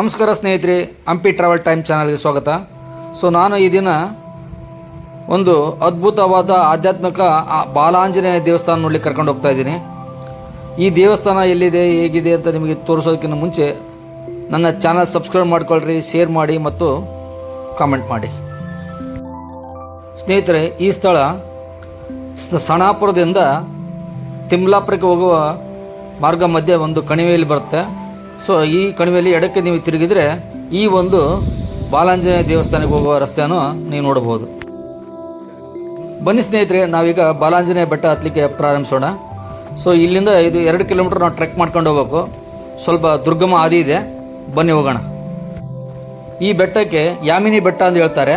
ನಮಸ್ಕಾರ ಸ್ನೇಹಿತರೆ, Hampi travel time ಚಾನಲ್ಗೆ ಸ್ವಾಗತ. ಸೊ ನಾನು ಈ ದಿನ ಒಂದು ಅದ್ಭುತವಾದ ಆಧ್ಯಾತ್ಮಿಕ ಬಾಲಾಂಜನೇಯ ದೇವಸ್ಥಾನ ನೋಡ್ಲಿಕ್ಕೆ ಕರ್ಕೊಂಡು ಹೋಗ್ತಾ ಇದ್ದೀನಿ. ಈ ದೇವಸ್ಥಾನ ಎಲ್ಲಿದೆ, ಹೇಗಿದೆ ಅಂತ ನಿಮಗೆ ತೋರಿಸೋದಕ್ಕಿಂತ ಮುಂಚೆ ನನ್ನ ಚಾನಲ್ ಸಬ್ಸ್ಕ್ರೈಬ್ ಮಾಡ್ಕೊಳ್ರಿ ಶೇರ್ ಮಾಡಿ ಮತ್ತು ಕಾಮೆಂಟ್ ಮಾಡಿ. ಸ್ನೇಹಿತರೆ, ಈ ಸ್ಥಳ ಸಣಾಪುರದಿಂದ ತಿಮ್ಲಾಪುರಕ್ಕೆ ಹೋಗುವ ಮಾರ್ಗ ಮಧ್ಯೆ ಒಂದು ಕಣಿವೆಯಲ್ಲಿ ಬರುತ್ತೆ. ಸೊ ಈ ಕಣಿವೆಯಲ್ಲಿ ಎಡಕ್ಕೆ ನೀವು ತಿರುಗಿದರೆ ಈ ಒಂದು ಬಾಲಾಂಜನೇಯ ದೇವಸ್ಥಾನಕ್ಕೆ ಹೋಗುವ ರಸ್ತೆಯನ್ನು ನೀವು ನೋಡಬಹುದು. ಬನ್ನಿ ಸ್ನೇಹಿತರೆ ನಾವೀಗ ಬಾಲಾಂಜನೇಯ ಬೆಟ್ಟ ಹತ್ತಲಿಕ್ಕೆ ಪ್ರಾರಂಭಿಸೋಣ. ಸೊ ಇಲ್ಲಿಂದ ಇದು ಎರಡು ಕಿಲೋಮೀಟರ್ ನಾವು ಟ್ರೆಕ್ ಮಾಡ್ಕೊಂಡು ಹೋಗ್ಬೇಕು. ಸ್ವಲ್ಪ ದುರ್ಗಮ ಆದಿ ಇದೆ. ಬನ್ನಿ ಹೋಗೋಣ. ಈ ಬೆಟ್ಟಕ್ಕೆ ಯಾಮಿನಿ ಬೆಟ್ಟ ಅಂತ ಹೇಳ್ತಾರೆ.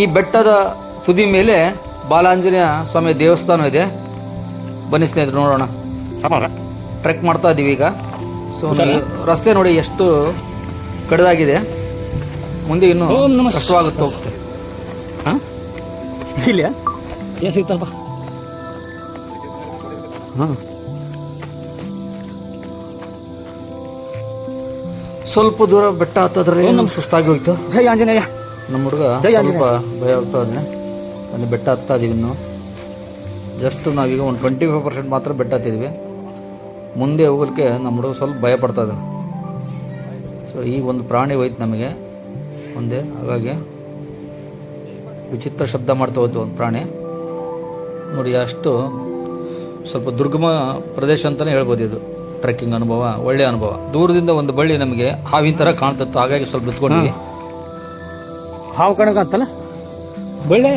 ಈ ಬೆಟ್ಟದ ತುದಿ ಮೇಲೆ ಬಾಲಾಂಜನೇಯ ಸ್ವಾಮಿ ದೇವಸ್ಥಾನ ಇದೆ ಬನ್ನಿ ಸ್ನೇಹಿತರು ನೋಡೋಣ. ಟ್ರೆಕ್ ಮಾಡ್ತಾ ಇದ್ದೀವಿ ಈಗ. ಸೊ ರಸ್ತೆ ನೋಡಿ ಎಷ್ಟು ಕಡಿದಾಗಿದೆ. ಮುಂದೆ ಇನ್ನು ಕಷ್ಟವಾಗುತ್ತೆ ಹೋಗುತ್ತೆ. ಹಾಂ? ಇಲ್ಲ? ಏನು ಸಿಗ್ತಲ್ಪ ಹಾಂ. ಸ್ವಲ್ಪ ದೂರ ಬೆಟ್ಟ ಹತ್ತದ್ರೆ ನಮ್ಗೆ ಸುಸ್ತಾಗಿ ಹೋಯ್ತು. ಜೈ ಆಂಜನೇಯ. ನಮ್ಮ ಹುಡುಗ ಜೈ ಸ್ವಲ್ಪ ಭಯ ಆಗ್ತಾ ಅದನ್ನೇ ಅಲ್ಲಿ ಬೆಟ್ಟ ಹತ್ತಾ ಇದೀವಿ ಇನ್ನು. ಜಸ್ಟ್ ನಾವೀಗ ಒಂದು ಟ್ವೆಂಟಿ ಫೈವ್ ಪರ್ಸೆಂಟ್ ಮಾತ್ರ ಬೆಟ್ಟ ಹತ್ತಿದ್ವಿ. ಮುಂದೆ ಹೋಗಲಿಕ್ಕೆ ನಮ್ಮ ಹುಡುಗ ಸ್ವಲ್ಪ ಭಯ ಪಡ್ತಾ ಇದ್ದಾನೆ. ಸೊ ಈ ಒಂದು ಪ್ರಾಣಿ ಹೋಯ್ತು ನಮಗೆ. ಮುಂದೆ ಹಾಗಾಗಿ ವಿಚಿತ್ರ ಶಬ್ದ ಮಾಡ್ತಾ ಹೋಯ್ತು ಒಂದು ಪ್ರಾಣಿ. ನೋಡಿ, ಅಷ್ಟು ಸ್ವಲ್ಪ ದುರ್ಗಮ ಪ್ರದೇಶ ಅಂತಲೇ ಹೇಳ್ಬೋದು ಇದು. ಟ್ರೆಕ್ಕಿಂಗ್ ಅನುಭವ ಒಳ್ಳೆಯ ಅನುಭವ. ದೂರದಿಂದ ಒಂದು ಬಳ್ಳಿ ನಮಗೆ ಹಾವಿನ ಥರ ಕಾಣ್ತಿತ್ತು, ಹಾಗಾಗಿ ಸ್ವಲ್ಪ ಬಿತ್ಕೊಂಡ್ವಿ ಹಾವು ಕಣಕ ಬಳ್ಳಿ?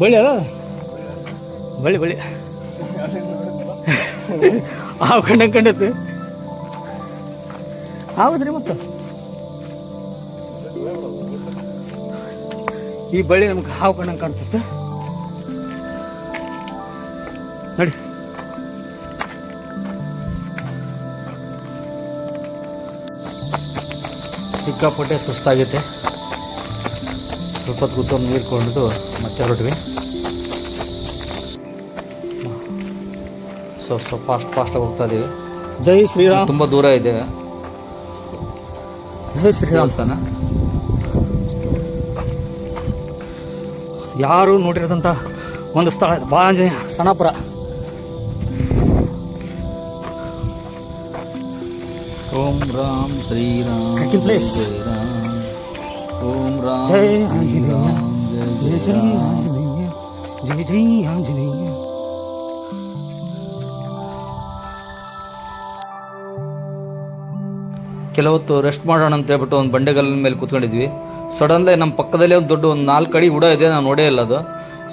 ಬಳ್ಳಿ ಅಲ್ಲ? ಬಳ್ಳಿ ಬಳ್ಳಿ. ಹಾವು ಕಂಡಂಗೆ ಕಂಡೈತಿ ಹೌದ್ರಿ ಮತ್ತೆ? ಈ ಬಳ್ಳಿ ನಮ್ಗೆ ಹಾವು ಕಂಡಂಗೆ ಕಾಣ್ತೈತೆ. ನೋಡಿ. ಸಿಕ್ಕಾಪಟ್ಟೆ ಸುಸ್ತಾಗೈತೆ. ಸ್ವಲ್ಪ ಹೊತ್ತು ಕೂತ್ಕೊಂಡು ನೀರು ಕೊಂಡು ಮತ್ತೆ ಹೊರಟ್ವಿ. ಸೊ ಸೊ ಫಾಸ್ಟ್ ಫಾಸ್ಟಾಗಿ ಹೋಗ್ತಾ ಇದ್ದೀವಿ ಜೈ ಶ್ರೀರಾಮ್. ತುಂಬ ದೂರ ಇದೆ. ಜೈ ಶ್ರೀರಾಮ್. ದೇವಸ್ಥಾನ. ಯಾರು ನೋಡಿರದಂಥ ಒಂದು ಸ್ಥಳ ಬಾಲಾಂಜನೇಯ ಸಣಾಪುರ. ಓಂ ರಾಮ್ ಶ್ರೀರಾಮ್ ಪ್ಲೇಸ್ ಓಂ ರಾಮ್ ಜೈ ಆಂಜನೇಯ. ಶ್ರೀರಾಮ್, ಜೈ. ಆಂಜನೇಯ. ಜೈ ಜೈ ಆಂಜನೇಯ. ಕೆಲವತ್ತು ರೆಸ್ಟ್ ಮಾಡೋಣ ಅಂತ ಹೇಳ್ಬಿಟ್ಟು ಒಂದು ಬಂಡೆಗಲ್ಲಿನ ಮೇಲೆ ಕೂತ್ಕೊಂಡಿದ್ವಿ. ಸಡನ್ಲಿ ನಮ್ಮ ಪಕ್ಕದಲ್ಲೇ ಒಂದು ದೊಡ್ಡ ಒಂದು ನಾಲ್ಕು ಅಡಿ ಹುಡ ಇದೆ ನಾನು ನೋಡೇ ಇಲ್ಲ ಅದು.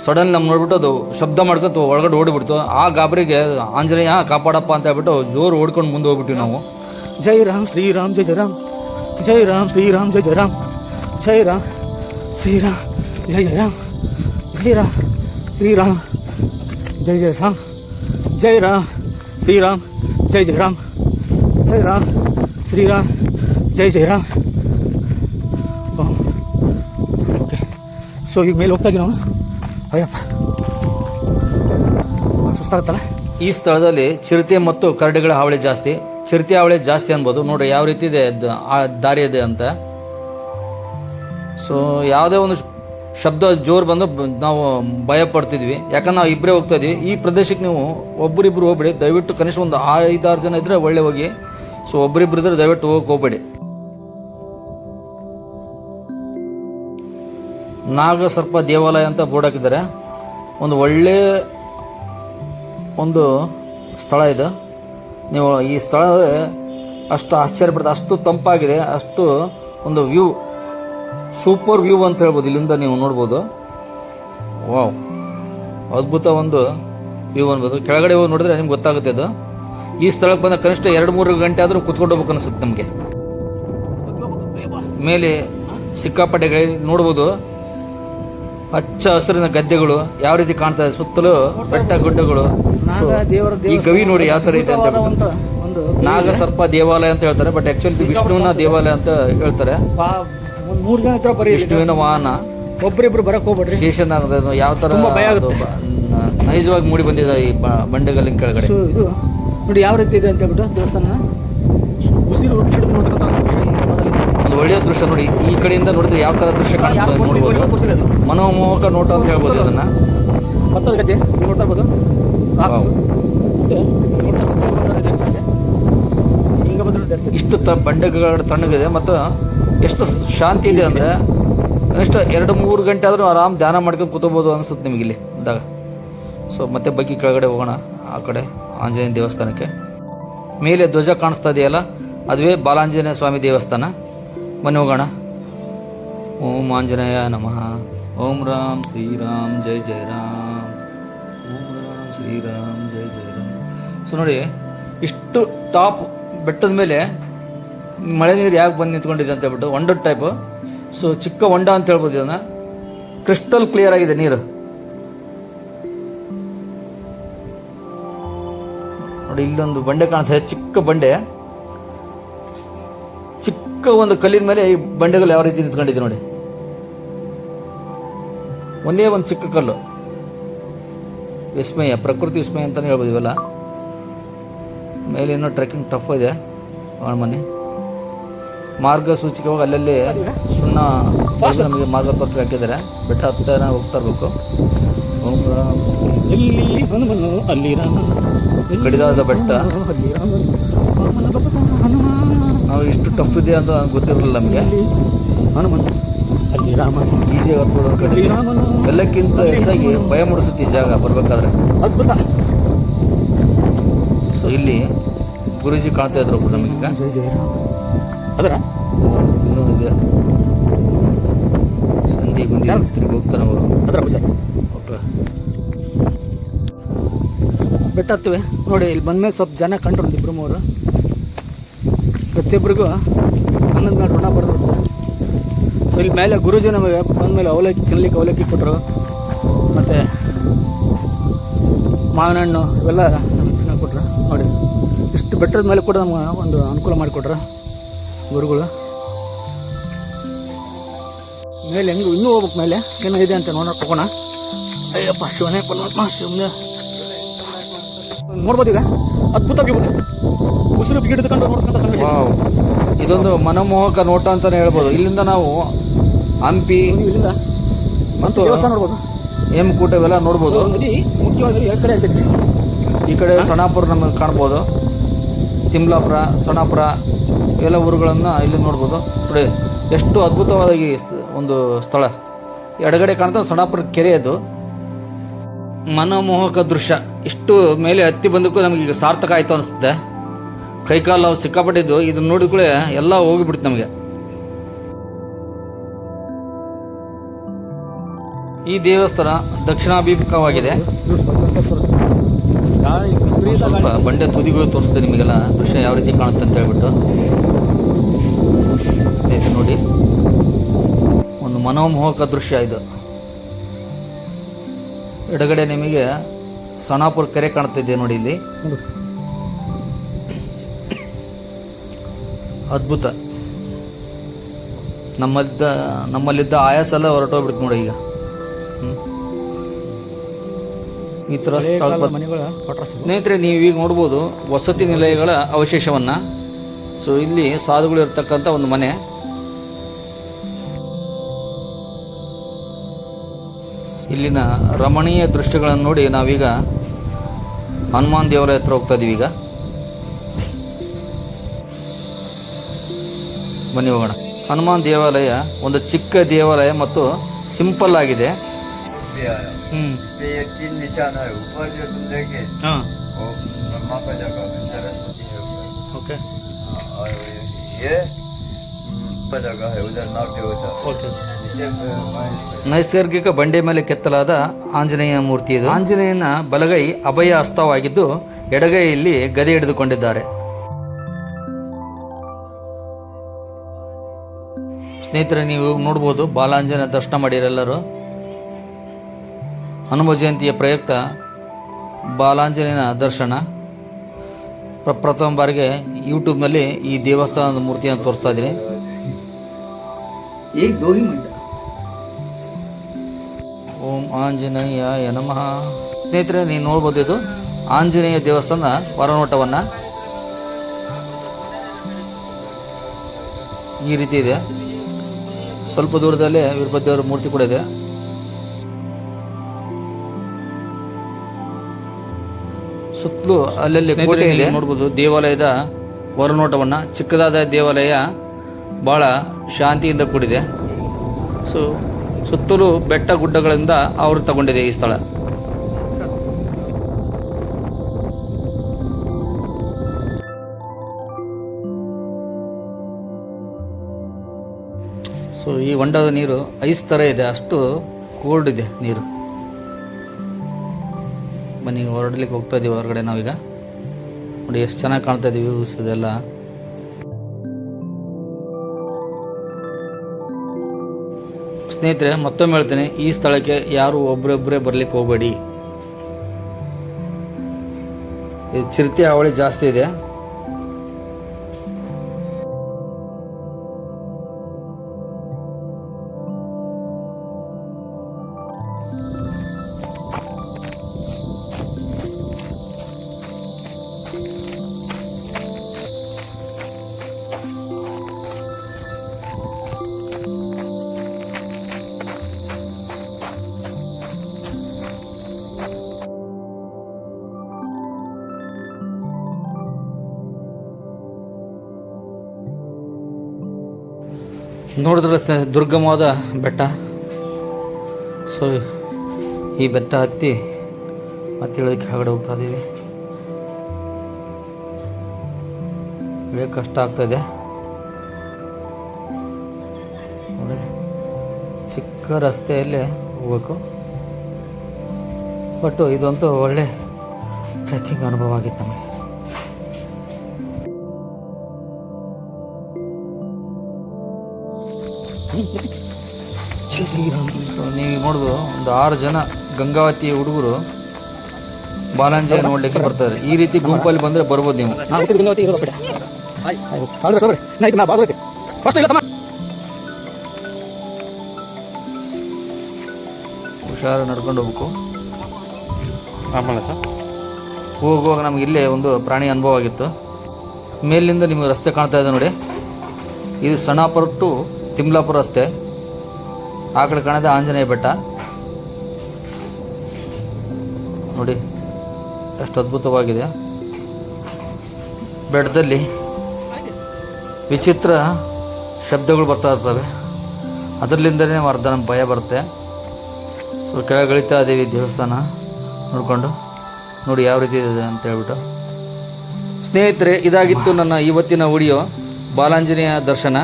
ಸಡನ್ ನಮ್ಮ ನೋಡ್ಬಿಟ್ಟು ಅದು ಶಬ್ದ ಮಾಡ್ಕೊತು ಒಳಗಡೆ ಓಡಿಬಿಡ್ತು. ಆ ಗಾಬರಿಗೆ ಆಂಜನೇಯ ಕಾಪಾಡಪ್ಪ ಅಂತ ಹೇಳ್ಬಿಟ್ಟು ಜೋರು ಓಡ್ಕೊಂಡು ಮುಂದೆ ಹೋಗ್ಬಿಟ್ವಿ ನಾವು. ಜೈ ರಾಮ್ ಶ್ರೀರಾಮ್ ಜೈ ಜೈ ರಾಮ್ ಜೈ ರಾಮ್ ಶ್ರೀರಾಮ್ ಜೈ ಜೈ ರಾಮ್ ಜೈ ರಾಮ್ ಶ್ರೀರಾಮ್ ಜೈ ಜೈ ರಾಮ್ ಜೈ ರಾಮ್ ಶ್ರೀರಾಮ್ ಜೈ ಜೈ ರಾಮ್ ಜೈ ರಾಮ್ ಶ್ರೀರಾಮ್ ಜೈ ಜೈ ರಾಮ್ ಜೈ ರಾಮ್. ಶ್ರೀರಾಮ್ ಜೈ ಜೈ ರಾಮ್ ಓಕೆ ಸೊ ಈಗ ಮೇಲೆ ಹೋಗ್ತಾ ಇದ್ದೀವಿ ನಾವು ಅಯ್ಯಪ್ಪ ಸುಸ್ತಾಗುತ್ತಲ್ಲ ಈ ಸ್ಥಳದಲ್ಲಿ ಚಿರತೆ ಮತ್ತು ಕರಡಿಗಳ ಹಾವಳಿ ಜಾಸ್ತಿ. ಚಿರತೆ ಹಾವಳಿ ಜಾಸ್ತಿ ಅನ್ಬೋದು. ನೋಡಿ ಯಾವ ರೀತಿ ಇದೆ ದಾರಿ ಇದೆ ಅಂತ. ಸೊ ಯಾವುದೇ ಒಂದು ಶಬ್ದ, ಜೋರು ಬಂದು ನಾವು ಭಯ ಪಡ್ತಿದ್ವಿ. ಯಾಕಂದ್ರೆ ನಾವು ಇಬ್ಬರೇ ಹೋಗ್ತಾ ಇದ್ವಿ. ಈ ಪ್ರದೇಶಕ್ಕೆ ನೀವು ಒಬ್ಬರಿಬ್ರು ಹೋಗ್ಬೇಡಿ. ದಯವಿಟ್ಟು ಕನಿಷ್ಠ ಒಂದು ಐದಾರು ಜನ ಇದ್ದರೆ ಒಳ್ಳೆ ಹೋಗಿ. ಸೊ ಒಬ್ಬರಿಬ್ರು ಇದ್ರೆ ದಯವಿಟ್ಟು ಹೋಗಕ್ಕೆ ಹೋಗ್ಬೇಡಿ. ನಾಗಸರ್ಪ ದೇವಾಲಯ ಅಂತ ಬೋರ್ಡ್ ಹಾಕಿದ್ದಾರೆ. ಒಂದು ಒಳ್ಳೆ ಒಂದು ಸ್ಥಳ ಇದು. ನೀವು ಈ ಸ್ಥಳ ಅಷ್ಟು ಆಶ್ಚರ್ಯ ಪಡ್ತಾ ಅಷ್ಟು ತಂಪಾಗಿದೆ ಅಷ್ಟು ಒಂದು ವ್ಯೂ ಸೂಪರ್ ವ್ಯೂ ಅಂತ ಹೇಳ್ಬೋದು ಇಲ್ಲಿಂದ ನೀವು ನೋಡ್ಬೋದು. ವಾವ್. ಅದ್ಭುತ ಒಂದು ವ್ಯೂ ಅನ್ಬೋದು. ಕೆಳಗಡೆ ಹೋಗಿ ನೋಡಿದ್ರೆ ನಿಮ್ಗೆ ಗೊತ್ತಾಗುತ್ತೆ ಅದು. ಈ ಸ್ಥಳಕ್ಕೆ ಬಂದ ಕನಿಷ್ಠ ಎರಡು ಮೂರು ಗಂಟೆ ಆದರೂ ಕುತ್ಕೊಂಡು ಹೋಗ್ಬೇಕು ಅನಿಸುತ್ತೆ ನಮಗೆ. ಮೇಲೆ ಸಿಕ್ಕಾಪಟ್ಟೆಗಳಿ ನೋಡ್ಬೋದು. ಹಚ್ಚ ಹಸಿರಿನ ಗದ್ದೆಗಳು ಯಾವ ರೀತಿ ಕಾಣ್ತಾ ಇದೆ? ಸುತ್ತಲೂ ಬೆಟ್ಟ ಗುಡ್ಡಗಳು. ಈ ಗವಿ ನೋಡಿ ಯಾವ ತರ ಇದೆ ಅಂತ. ಒಂದು ನಾಗ ಸರ್ಪ ದೇವಾಲಯ ಅಂತ ಹೇಳ್ತಾರೆ ಬಟ್ ಆಕ್ಚುಲಿ ವಿಷ್ಣುವಿನ ದೇವಾಲಯ ಅಂತ ಹೇಳ್ತಾರೆ. ಮೂರ್ ಜನ ಹತ್ರ ಬರೀ ವಿಷ್ಣುವಿನ ವಾಹನ. ಒಬ್ಬರಿಬ್ರು ಬರಕ್ ಹೋಗ್ಬೇಡ್ರಿ. ಶೇಷನಾಗದ ಯಾವ ತರ ಭಯ ನೈಜವಾಗಿ ಮೂಡಿ ಬಂದಿದೆ ಈ ಬಂಡೆಗಳ ಬಂಡೆಗಲ್ಲಿನ ಕೆಳಗಡೆ. ಇದು ನೋಡಿ ಯಾವ ರೀತಿ ಇದೆ ಅಂತ ಹೇಳ್ಬಿಟ್ಟು ದೇವಸ್ಥಾನ. ಉಸಿರು ಒಳ್ಳೆಯ ದೃಶ್ಯ ನೋಡಿ. ಈ ಕಡೆಯಿಂದ ನೋಡಿದ್ರೆ ಯಾವ ಥರ ದೃಶ್ಯ ನೋಡ್ಬೋದು. ಮನೋಮೋಹಕ ನೋಟ ಅಂತ ಹೇಳ್ಬೋದು ಅದನ್ನು ಮತ್ತೊಂದು ಗದ್ದೆ ನೀವು ನೋಡ್ತಾ ಇರ್ಬೋದು. ಇಷ್ಟು ತ ಬಂಡೆಗಳ ತಣ್ಣಗಿದೆ ಮತ್ತು ಎಷ್ಟು ಶಾಂತಿ ಇದೆ ಅಂದರೆ ಕನಿಷ್ಠ ಎರಡು ಮೂರು ಗಂಟೆ ಆದರೂ ಆರಾಮ್ ಧ್ಯಾನ ಮಾಡ್ಕೊಂಡು ಕೂತ್ಕೋಬೋದು ಅನಿಸುತ್ತೆ ನಿಮಗೆ ಇಲ್ಲಿ ಇದ್ದಾಗ. ಸೊ ಮತ್ತೆ ಬಗ್ಗೆ ಕೆಳಗಡೆ ಹೋಗೋಣ. ಆ ಕಡೆ ಆಂಜನೇಯ ದೇವಸ್ಥಾನಕ್ಕೆ. ಮೇಲೆ ಧ್ವಜ ಕಾಣಿಸ್ತಾ ಇದೆಯಲ್ಲ ಅದುವೇ ಬಾಲಾಂಜನೇಯ ಸ್ವಾಮಿ ದೇವಸ್ಥಾನ. ಬನ್ನಿ ಹೋಗೋಣ ಓಂ ಆಂಜನೇಯ ನಮಃ. ಓಂ ರಾಮ್ ಶ್ರೀರಾಮ್ ಜೈ ಜೈ ರಾಮ್. ಓಂ ರಾಮ್ ಶ್ರೀರಾಮ್ ಜೈ ಜೈ ರಾಮ್. ಸೊ ನೋಡಿ, ಇಷ್ಟು ಟಾಪ್ ಬೆಟ್ಟದ ಮೇಲೆ ಮಳೆ ನೀರು ಯಾಕೆ ಬಂದು ನಿಂತ್ಕೊಂಡಿದೆ ಅಂತ ಹೇಳ್ಬಿಟ್ಟು ಹೊಂಡದ ಟೈಪ್. ಸೊ ಚಿಕ್ಕ ಹೊಂಡ ಅಂತ ಹೇಳ್ಬೋದು ಇದನ್ನ. ಕ್ರಿಸ್ಟಲ್ ಕ್ಲಿಯರ್ ಆಗಿದೆ ನೀರು. ನೋಡಿ, ಇಲ್ಲೊಂದು ಬಂಡೆ ಕಾಣ್ತದೆ, ಚಿಕ್ಕ ಬಂಡೆ. ಚಿಕ್ಕ ಒಂದು ಕಲ್ಲಿನ ಮೇಲೆ ಈ ಬಂಡೆಗಳು ಯಾವ ರೀತಿ ನಿಂತ್ಕೊಂಡಿದೆ ನೋಡಿ. ಒಂದೇ ಒಂದು ಚಿಕ್ಕ ಕಲ್ಲು. ವಿಸ್ಮಯ ಪ್ರಕೃತಿ ವಿಸ್ಮಯ ಅಂತಲೇ ಹೇಳ್ಬೋದು ಇವೆಲ್ಲ. ಮೇಲೇನೋ ಟ್ರೆಕ್ಕಿಂಗ್ ಟಫ್ ಇದೆ. ಮನೆ ಮಾರ್ಗಸೂಚಿಕವಾಗಿ ಅಲ್ಲಲ್ಲಿ ಸುಣ್ಣ ನಮಗೆ ಮಾರ್ಗ ತೋರಿಸಿ ಹಾಕಿದ್ದಾರೆ. ಬೆಟ್ಟ ಹತ್ತಿರ ಹೋಗ್ತಾ ಇರಬೇಕು. ಕಡಿದಾದ ಬೆಟ್ಟ ಹನುಮನು, ಅಲ್ಲಿ ರಾಮನು ರಾಮನ ಭಕ್ತ ಹನುಮ ನಾವು ಇಷ್ಟು ಟಫ್ ಇದೆ ಅಂತ ಗೊತ್ತಿರಲಿಲ್ಲ ನಮಗೆ. ಹನುಮನ್ ಅಲ್ಲಿ ರಾಮನು. ಈಜಿ ಹತ್ಬೋದು ಅಲ್ಲಿ ಕಡೆ ಎಲ್ಲಕ್ಕಿಂತ ಹೆಚ್ಚಾಗಿ ಭಯ ಮೂಡಿಸುತ್ತೆ ಈ ಜಾಗ ಬರಬೇಕಾದ್ರೆ. ಅದ್ಭುತ. ಸೊ ಇಲ್ಲಿ ಗುರುಜಿ ಕಾಣ್ತಾ ಇದ್ರು ನಮಗೆ ಜಯ ಜಯ ರಾಮ. ಅದರ? ಇನ್ನೂ ಇದೆ. ಸಂಧಿ ಗುಂದಿ ತಿರುಗಿ ಹೋಗ್ತಾರೆ ಅವರು. ಅದರ ಪೂಜೆ ಓಕೆ ಬೆಟ್ಟ ಹತ್ತಿವೆ. ನೋಡಿ ಇಲ್ಲಿ ಬಂದ್ಮೇಲೆ ಸ್ವಲ್ಪ ಜನ ಕಂಡ್ರು ಇಬ್ಬರು ಮೂರು. ಪ್ರತಿಯೊಬ್ಬರಿಗೂ ಹನ್ನೊಂದು ಮೇಲೆ ಋಣ ಬರೆದ್ರು ಸೊ ಇಲ್ಲಿ ಮೇಲೆ ಗುರುಜಿ ನಮಗೆ ಬಂದಮೇಲೆ ಅವಲಕ್ಕಿ ತಿನ್ನಲಿಕ್ಕೆ ಅವಲಕ್ಕಿ ಕೊಟ್ಟರು. ಮತ್ತು ಮಾವಿನ ಹಣ್ಣು ಇವೆಲ್ಲ ನಮಗೆ ಕೊಟ್ರು. ನೋಡಿ, ಇಷ್ಟು ಬೆಟ್ಟದ ಮೇಲೆ ಕೂಡ ನಮ್ಗೆ ಒಂದು ಅನುಕೂಲ ಮಾಡಿಕೊಟ್ರು ಗುರುಗಳು. ಮೇಲೆ ಹೆಂಗೆ ಇನ್ನೂ ಹೋಗ್ಬೇಕು ಮೇಲೆ. ಏನೋ ಅಂತ ನೋಡೋಣ, ಹೋಗೋಣ. ಅಯ್ಯಪ್ಪ, ಶಿವನೇ, ಪರಮಾತ್ಮ, ಶಿವನೇ. ನೋಡ್ಬೋದು ಈಗ? ಅದ್ಭುತ ವ್ಯೂ ಉಸಿರು ಬಿಗಿಡಿದುಕೊಂಡು ನೋಡ್ತಕ್ಕಂಥ ಸಂಗತಿ ಇದೊಂದು ಮನಮೋಹಕ ನೋಟ ಅಂತಾನೆ ಹೇಳ್ಬೋದು. ಇಲ್ಲಿಂದ ನಾವು ಹಂಪಿ ಇಲ್ಲಿಂದ ಮತ್ತು ದೇವಸ್ಥಾನ ನೋಡ್ಬೋದು. ಹೇಮಕೂಟ ಇವೆಲ್ಲ ನೋಡ್ಬೋದು. ನದಿ ಮುಖ್ಯವಾಗಿ ಎರಡು ಕಡೆ ಇರ್ತೈತಿ. ಈ ಕಡೆ ಸಣಾಪುರ ನಮಗೆ ಕಾಣ್ಬೋದು. ತಿಮ್ಲಾಪುರ ಸೊಣಾಪುರ ಎಲ್ಲ ಊರುಗಳನ್ನು ಇಲ್ಲಿ ನೋಡ್ಬೋದು. ನೋಡಿ ಎಷ್ಟು ಅದ್ಭುತವಾಗಿ ಈ ಒಂದು ಸ್ಥಳ. ಎಡಗಡೆ ಕಾಣ್ತಾ ಸೊಣಾಪುರ ಕೆರೆ ಅದು. ಮನಮೋಹಕ ದೃಶ್ಯ. ಇಷ್ಟು ಮೇಲೆ ಹತ್ತಿ ಬಂದಕ್ಕೂ ನಮಗೆ ಈಗ ಸಾರ್ಥಕ ಆಯಿತು ಅನಿಸುತ್ತೆ. ಕೈಕಾಲು ನಾವು ಸಿಕ್ಕಾಪಟ್ಟಿದ್ದು ಇದನ್ನ ನೋಡಿದ ಎಲ್ಲ ಹೋಗಿಬಿಡ್ತು ನಮಗೆ. ಈ ದೇವಸ್ಥಾನ ದಕ್ಷಿಣಾಭಿಮುಖವಾಗಿದೆ. ಸ್ವಲ್ಪ. ಬಂಡೆ ತುದಿಗಳು ತೋರಿಸ್ತದೆ ನಿಮಗೆಲ್ಲ. ದೃಶ್ಯ ಯಾವ ರೀತಿ ಕಾಣುತ್ತೆ ಅಂತ ಹೇಳ್ಬಿಟ್ಟು. ನೋಡಿ. ಒಂದು ಮನೋಮೋಹಕ ದೃಶ್ಯ ಇದು. ಎಡಗಡೆ ನಿಮಗೆ ಸಣಾಪುರ ಕೆರೆ ಕಾಣ್ತಿದೆ ನೋಡಿ ಇಲ್ಲಿ. ಅದ್ಭುತ. ನಮ್ಮಲ್ಲಿದ್ದ ನಮ್ಮಲ್ಲಿದ್ದ ಆಯಾಸ ಎಲ್ಲ ಹೊರಟೋಗ್ಬಿಡ್ತು ನೋಡಿ ಈಗ. ಈ ಥರ ಸ್ನೇಹಿತರೆ ನೀವು ಈಗ ನೋಡ್ಬೋದು ವಸತಿ ನಿಲಯಗಳ ಅವಶೇಷವನ್ನು. ಸೊ ಇಲ್ಲಿ ಸಾಧುಗಳು ಇರ್ತಕ್ಕಂಥ ಒಂದು ಮನೆ. ಇಲ್ಲಿನ ರಮಣೀಯ ದೃಶ್ಯಗಳನ್ನು ನೋಡಿ ನಾವೀಗ ಹನುಮಾನ್ ದೇವರ ಹತ್ರ ಹೋಗ್ತಾ ಇದೀವಿ ಈಗ. ಬನ್ನಿ ಹೋಗೋಣ. ಹನುಮಾನ್ ದೇವಾಲಯ ಒಂದು ಚಿಕ್ಕ ದೇವಾಲಯ ಮತ್ತು ಸಿಂಪಲ್ ಆಗಿದೆ. ಹ್ಮ್. ಓಕೆ. ನೈಸರ್ಗಿಕ ಬಂಡೆ ಮೇಲೆ ಕೆತ್ತಲಾದ ಆಂಜನೇಯ ಮೂರ್ತಿ ಇದು. ಆಂಜನೇಯನ ಬಲಗೈ ಅಭಯ ಹಸ್ತವಾಗಿದ್ದು ಎಡಗೈಯಲ್ಲಿ ಗದೆ ಹಿಡಿದುಕೊಂಡಿದ್ದಾರೆ. ಸ್ನೇಹಿತರೆ ನೀವು ನೋಡ್ಬೋದು ಬಾಲಾಂಜನ ದರ್ಶನ ಮಾಡಿರೆಲ್ಲರೂ. ಹನುಮ ಜಯಂತಿಯ ಪ್ರಯುಕ್ತ ಬಾಲಾಂಜನೇಯನ ದರ್ಶನ. ಪ್ರ- ಪ್ರಥಮ ಬಾರಿಗೆ ಯೂಟ್ಯೂಬ್ನಲ್ಲಿ ಈ ದೇವಸ್ಥಾನದ ಮೂರ್ತಿಯನ್ನು ತೋರಿಸ್ತಾ ಇದ್ದೀನಿ. ಈಗ ದೋಗಿ ಮಂಡ ಓಂ ಆಂಜನೇಯ ನಮಃ ಸ್ನೇಹಿತರೆ ನೀವು ನೋಡ್ಬೋದು ಇದು ಆಂಜನೇಯ ದೇವಸ್ಥಾನ ಹೊರನೋಟವನ್ನು ಈ ರೀತಿ ಇದೆ. ಸ್ವಲ್ಪ ದೂರದಲ್ಲೇ ವೀರಭದ್ರೇವರ ಮೂರ್ತಿ ಕೂಡ ಇದೆ. ಸುತ್ತಲೂ ಅಲ್ಲಲ್ಲಿ ಕೋಟೆ ಇದೆ. ನೋಡ್ಬೋದು ದೇವಾಲಯದ ಹೊರನೋಟವನ್ನು ಚಿಕ್ಕದಾದ ದೇವಾಲಯ ಭಾಳ ಶಾಂತಿಯಿಂದ ಕೂಡಿದೆ. ಸೊ ಸುತ್ತಲೂ ಬೆಟ್ಟ ಗುಡ್ಡಗಳಿಂದ ಆವೃತಗೊಂಡಿದೆ ಈ ಸ್ಥಳ. ಸೊ, ಈ ಹೊಂಡದ ನೀರು ಐಸ್ ಥರ ಇದೆ, ಅಷ್ಟು ಕೋಲ್ಡ್ ಇದೆ ನೀರು. ಬನ್ನಿ, ಹೊರಡ್ಲಿಕ್ಕೆ ಹೋಗ್ತಾ ಇದ್ದೀವಿ ಹೊರಗಡೆ ನಾವೀಗ. ನೋಡಿ, ಎಷ್ಟು ಚೆನ್ನಾಗಿ ಕಾಣ್ತಾ ಇದೀವಿ ವ್ಯೂಸ್ ಇದೆಲ್ಲ. ಸ್ನೇಹಿತರೆ ಮತ್ತೊಮ್ಮೆ ಹೇಳ್ತೇನೆ ಈ ಸ್ಥಳಕ್ಕೆ ಯಾರು ಒಬ್ಬರೊಬ್ಬರೇ ಬರ್ಲಿಕ್ಕೆ ಹೋಗಬೇಡಿ. ಚಿರತೆ ಹಾವಳಿ ಜಾಸ್ತಿ ಇದೆ. ನೋಡಿದ್ರೆ ಸ್ನೇಹ ದುರ್ಗಮವಾದ ಬೆಟ್ಟ. ಸೊ ಈ ಬೆಟ್ಟ ಹತ್ತಿ ಮತ್ತೆ ಇಳೋದಕ್ಕೆ ಹೊರಗಡೆ ಹೋಗ್ತಾ ಇದ್ದೀವಿ. ಕಷ್ಟ ಆಗ್ತಾ ಇದೆ. ನೋಡಿ ಚಿಕ್ಕ ರಸ್ತೆಯಲ್ಲೇ ಹೋಗಬೇಕು. ಬಟ್ ಇದಂತೂ ಒಳ್ಳೆ ಟ್ರೆಕ್ಕಿಂಗ್ ಅನುಭವ ಆಗಿತ್ತು ನಮಗೆ. ಸೊ ನೀವು ನೋಡ್ಬೋದು ಒಂದು ಆರು ಜನ ಗಂಗಾವತಿ ಹುಡುಗರು ಬಾಲಾಂಜಿ ನೋಡ್ಲಿಕ್ಕೆ ಬರ್ತಾರೆ. ಈ ರೀತಿ ಗುಂಪಲ್ಲಿ ಬಂದ್ರೆ ಬರ್ಬೋದು ನೀವು. ಹುಷಾರು ನಡ್ಕೊಂಡು ಹೋಗ್ಬೇಕು. ಆಮೇಲೆ ಸರ್? ಹೋಗುವಾಗ ನಮ್ಗೆ ಇಲ್ಲೇ ಒಂದು ಪ್ರಾಣಿ ಅನುಭವ ಆಗಿತ್ತು. ಮೇಲಿಂದ ನಿಮಗೆ ರಸ್ತೆ ಕಾಣ್ತಾ ಇದೆ ನೋಡಿ. ಇದು ಸಣ್ಣ ಟು ತಿಮ್ಲಾಪುರ ರಸ್ತೆ. ಆ ಕಡೆ ಕಾಣದೆ ಆಂಜನೇಯ ಬೆಟ್ಟ. ನೋಡಿ, ಎಷ್ಟು ಅದ್ಭುತವಾಗಿದೆ. ಬೆಟ್ಟದಲ್ಲಿ ವಿಚಿತ್ರ ಶಬ್ದಗಳು ಬರ್ತಾ ಇರ್ತವೆ. ಅದರಲ್ಲಿಂದಲೇ ನಮ್ಗೆ ಭಯ ಬರುತ್ತೆ. ಸೊ ಕೆಳಗಳಿತಾ ದೇವಿ ದೇವಸ್ಥಾನ ನೋಡಿಕೊಂಡು ನೋಡಿ ಯಾವ ರೀತಿ ಇದೆ ಅಂತ ಹೇಳ್ಬಿಟ್ಟು. ಸ್ನೇಹಿತರೆ, ಇದಾಗಿತ್ತು ನನ್ನ ಇವತ್ತಿನ ವಿಡಿಯೋ ಬಾಲಾಂಜನೇಯ ದರ್ಶನ.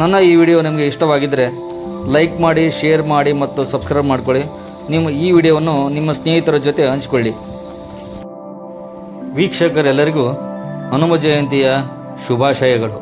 ನನ್ನ ಈ ವಿಡಿಯೋ ನಿಮಗೆ ಇಷ್ಟವಾಗಿದ್ದರೆ ಲೈಕ್ ಮಾಡಿ, ಶೇರ್ ಮಾಡಿ ಮತ್ತು ಸಬ್ಸ್ಕ್ರೈಬ್ ಮಾಡಿಕೊಳ್ಳಿ. ನಿಮ್ಮ ಈ ವಿಡಿಯೋವನ್ನು ನಿಮ್ಮ ಸ್ನೇಹಿತರ ಜೊತೆ ಹಂಚಿಕೊಳ್ಳಿ. ವೀಕ್ಷಕರೆಲ್ಲರಿಗೂ ಹನುಮ ಜಯಂತಿಯ ಶುಭಾಶಯಗಳು.